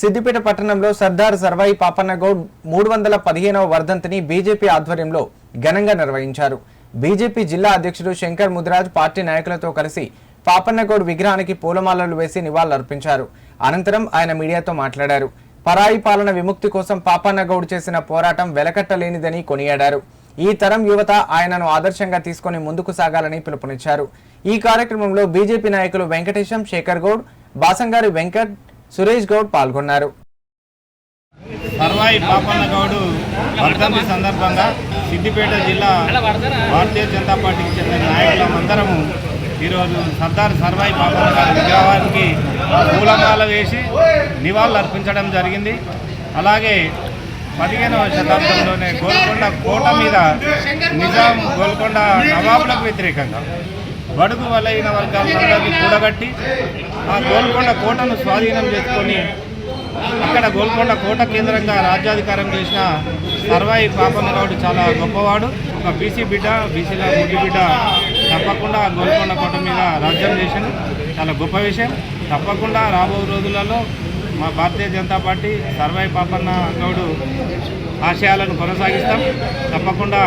సిద్దిపేట పట్టణంలో సర్దార్ సర్వాయి పాపన్నగౌడ్ మూడు వందల పదిహేనవ వర్ధంతిని బీజేపీ ఆధ్వర్యంలో ఘనంగా నిర్వహించారు. బీజేపీ జిల్లా అధ్యక్షుడు శంకర్ ముదిరాజ్ పార్టీ నాయకులతో కలిసి పాపన్నగౌడ్ విగ్రహానికి పూలమాలలు వేసి నివాళులర్పించారు. అనంతరం ఆయన మీడియాతో మాట్లాడారు. పరాయి పాలన విముక్తి కోసం పాపన్నగౌడ్ చేసిన పోరాటం వెలకట్టలేనిదని కొనియాడారు. ఈ తరం యువత ఆయనను ఆదర్శంగా తీసుకొని ముందుకు సాగాలని పిలుపునిచ్చారు. ఈ కార్యక్రమంలో బీజేపీ నాయకులు వెంకటేశం శేఖర్ గౌడ్ బాసంగారి వెంకట్ సురేష్ గౌడ్ పాల్గొన్నారు. సర్వాయి పాపన్న గౌడు వర్ధంతి సందర్భంగా సిద్దిపేట జిల్లా భారతీయ జనతా పార్టీకి చెందిన నాయకులమందరము ఈరోజు సర్దార్ సర్వాయి పాపన్న గారి విగ్రహానికి పూలమాల వేసి నివాళులు అర్పించడం జరిగింది. అలాగే పదిహేనవ శతాబ్దంలోనే గోల్కొండ కోట మీద నిజాం గోల్కొండ నవాబులకు వ్యతిరేకంగా బడుగు వలైన వర్గాలందరినీ కూడగట్టి ఆ గోల్కొండ కోటను స్వాధీనం చేసుకొని అక్కడ గోల్కొండ కోట కేంద్రంగా రాజ్యాధికారం చేసిన సర్వాయి పాపన్న చాలా గొప్పవాడు. ఒక బీసీ బిడ్డ బీసీల ముద్దు బిడ్డ తప్పకుండా గోల్కొండ కోట మీద రాజ్యం చేసిండు చాలా గొప్ప విషయం. తప్పకుండా రాబో రోజులలో మా భారతీయ జనతా పార్టీ సర్వాయి పాపన్న గౌడు ఆశయాలను కొనసాగిస్తాం. తప్పకుండా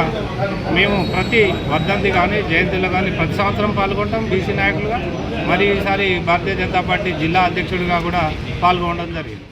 మేము ప్రతి వర్ధంతి కానీ జయంతిలో కానీ ప్రతి సంవత్సరం పాల్గొంటాం బీసీ నాయకులుగా. మరి ఈసారి భారతీయ జనతా పార్టీ జిల్లా అధ్యక్షుడిగా కూడా పాల్గొనడం జరిగింది.